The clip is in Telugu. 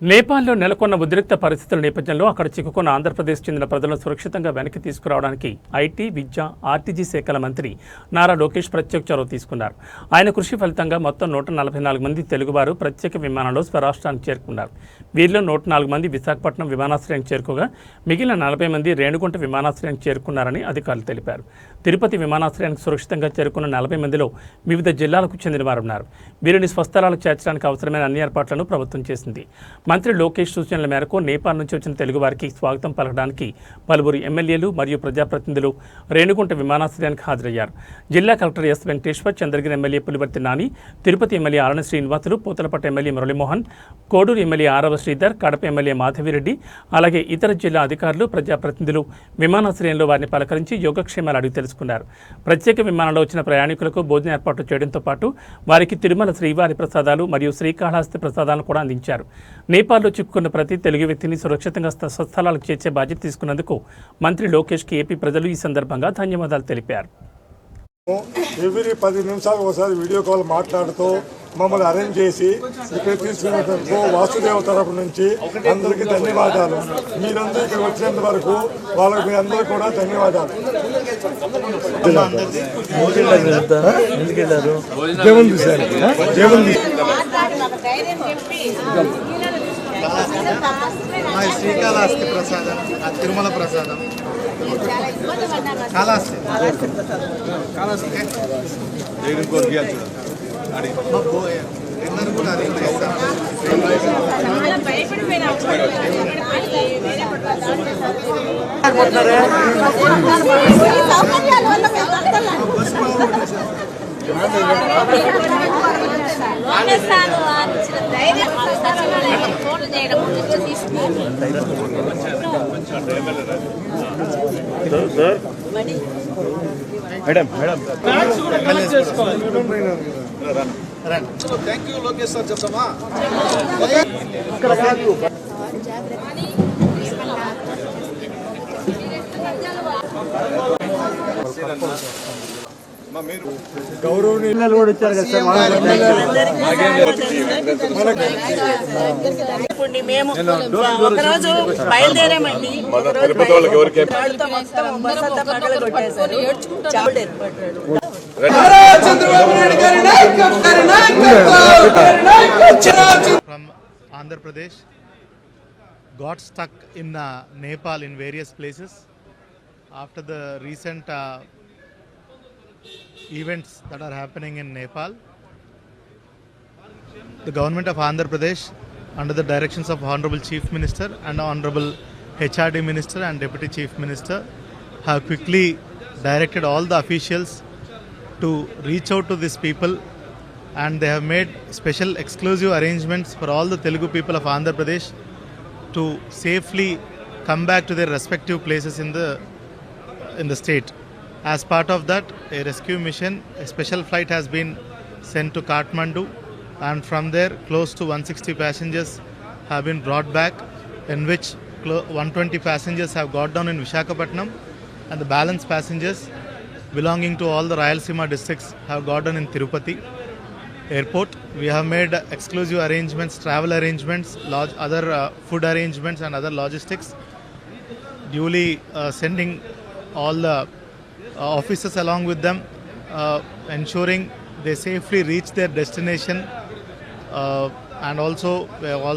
నేపాల్లో నెలకొన్న ఉద్రిక్త పరిస్థితుల నేపథ్యంలో అక్కడ చిక్కుకున్న ఆంధ్రప్రదేశ్ చెందిన ప్రజలను సురక్షితంగా వెనక్కి తీసుకురావడానికి ఐటీ విద్య ఆర్టీజీ శాఖల మంత్రి నారా లోకేష్ ప్రత్యేక చొరవ తీసుకున్నారు. ఆయన కృషి ఫలితంగా మొత్తం నూట నలభై నాలుగు మంది తెలుగువారు ప్రత్యేక విమానంలో స్వరాష్ట్రానికి చేరుకున్నారు. వీరిలో నూట నాలుగు మంది విశాఖపట్నం విమానాశ్రయం చేరుకోగా మిగిలిన నలభై మంది రేణుగుంట విమానాశ్రయానికి చేరుకున్నారని అధికారులు తెలిపారు. తిరుపతి విమానాశ్రయానికి సురక్షితంగా చేరుకున్న నలభై మందిలో వివిధ జిల్లాలకు చెందిన వారు ఉన్నారు వీరిని స్వస్థలాలకు చేర్చడానికి అవసరమైన అన్ని ఏర్పాట్లను ప్రభుత్వం చేసింది. మంత్రి లోకేష్ సూచనల మేరకు నేపాల్ నుంచి వచ్చిన తెలుగువారికి స్వాగతం పలకడానికి పలువురు ఎమ్మెల్యేలు మరియు ప్రజాప్రతినిధులు రేణుగుంట విమానాశ్రయానికి హాజరయ్యారు. జిల్లా collector S Venkateshwar Chandragiri MLA Pulivarthi Nani Tirupati MLA Arani Srinivasulu Puthalapattu MLA Muralimohan Koduru MLA Arava Sridhar Kadapa MLA Madhavi Reddy అలాగే ఇతర జిల్లా అధికారులు ప్రజాప్రతినిధులు విమానాశ్రయంలో వారిని పలకరించి యోగక్షేమాలు అడిగి తెలుసుకున్నారు. ప్రత్యేక విమానంలో వచ్చిన ప్రయాణికులకు భోజన ఏర్పాట్లు చేయడంతో పాటు వారికి తిరుమల శ్రీవారి ప్రసాదాలు మరియు శ్రీకాళహస్తి ప్రసాదాలను కూడా అందించారు. నేపాల్లో చిక్కుకున్న ప్రతి తెలుగు వ్యక్తిని సురక్షితంగా స్వ- స్వస్థలాలకు చేర్చే బాధ్యత తీసుకున్నందుకు మంత్రి లోకేష్కి ఏపీ ప్రజలు ఈ సందర్భంగా ధన్యవాదాలు తెలిపారు. ఎవ్రీ పది నిమిషాలకు ఒకసారి వీడియో కాల్ మాట్లాడుతూ మమ్మల్ని అరేంజ్ చేసి ఇక్కడ తీసుకున్నందుకు వాసుదేవ తరపు నుంచి అందరికీ ధన్యవాదాలు. మీరందరూ ఇక్కడ వచ్చినంత వరకు వాళ్ళకి మీ అందరూ కూడా ధన్యవాదాలు. జగన్ సార్. జగన్ శ్రీకాళహస్తి ప్రసాదం తిరుమల ప్రసాదం. కాళహస్తి. కాళహస్తి మా డిన్నర్ కూడా అరేంజ్ చేస్తాం చాలా భయపడిపోయినా సౌకర్యాల చేయడం వచ్చి తీసుకున్నాను థ్యాంక్ యూ లోకేష్ సార్ చెప్తామా గౌరవనీయులు కూడా వచ్చారు కదా సార్ ఇప్పుడు మేము ఒకరోజు బయలుదేరామండి ఒకరోజు వాళ్ళతో మొత్తం బస్ అంతా పగల కొట్టేశారు చావుడు ఏర్పడ్డాడు from Andhra Pradesh got stuck in uh, Nepal in various places. After the recent uh, events that are happening in Nepal. The government of Andhra Pradesh, under the directions of Honorable Chief Minister and Honorable HRD Minister and Deputy Chief Minister, have quickly directed all the officials to reach out to these people and they have made special exclusive arrangements for all the Telugu people of Andhra Pradesh to safely come back to their respective places in the in the state. As part of that, a rescue mission, a special flight has been sent to Kathmandu, and from there, close to 160 passengers have been brought back, in which 120 passengers have got down in Vishakhapatnam, and the balance passengers belonging to all the Rayalaseema districts have got down in Tirupati airport. We have made exclusive arrangements, travel arrangements, other uh, food arrangements, and other logistics. Duly uh, sending all the officers along with them, uh, ensuring they safely reach their destination. Uh, and also, also